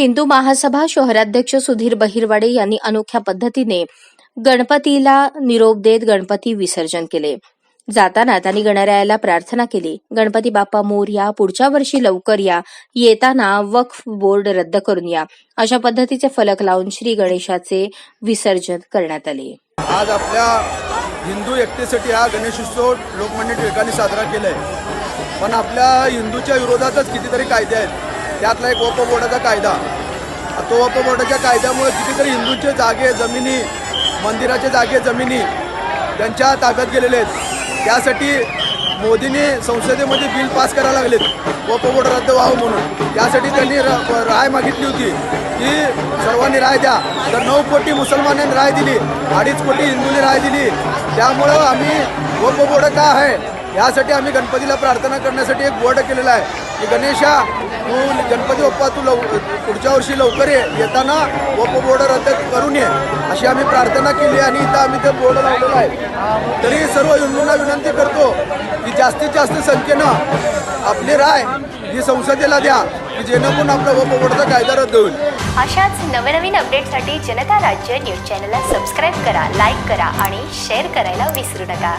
हिंदू महासभा शहराध्यक्ष सुधीर बहिरवाडे यांनी अनोख्या पद्धतीने गणपतीला निरोप देत गणपती विसर्जन केले. जाताना त्यांनी गणरायाला प्रार्थना केली गणपती बाप्पा मोर या पुढच्या वर्षी लवकर या येताना वक्फ बोर्ड रद्द करून या. अशा पद्धतीचे फलक लावून श्री गणेशाचे विसर्जन करण्यात आले. आज आपल्या हिंदू एकतेसाठी हा गणेशोत्सव लोकमान्य टिळकांनी साजरा केलाय. पण आपल्या हिंदूच्या विरोधातच कितीतरी कायदे आहेत. त्यातला एक वप कायदा. तो वप बोर्डाच्या कायद्यामुळे कितीतरी हिंदूंचे जागे जमिनी मंदिराचे जागे जमिनी त्यांच्या ताब्यात गेलेले आहेत. त्यासाठी मोदींनी संसदेमध्ये बिल पास करायला लागलेत वप रद्द व्हावं म्हणून. त्यासाठी त्यांनी र- राय मागितली होती की सर्वांनी राय द्या. तर नऊ कोटी मुसलमानांनी राय दिली अडीच कोटी हिंदूंनी राय दिली. त्यामुळं आम्ही वप का आहे? यासाठी आम्ही गणपतीला प्रार्थना करण्यासाठी एक बोर्ड केलेला आहे. की गणेशा तू गणपती बाप्पा तू लव पुढच्या वर्षी लवकर ये. येताना वप बोर्ड रद्द करून ये. अशी आम्ही प्रार्थना केली आणि इथं आम्ही ते बोर्ड लावलेलं आहे. तरी सर्व हिंदूंना विनंती करतो की जास्तीत जास्त संख्येनं आपली राय ही संसदेला द्या की जेणेकरून आपला वप बोर्डचा कायदा रद्द होईल. अशाच नवनवीन अपडेटसाठी जनता राज्य न्यूज चॅनलला सबस्क्राईब करा लाईक करा आणि शेअर करायला विसरू नका.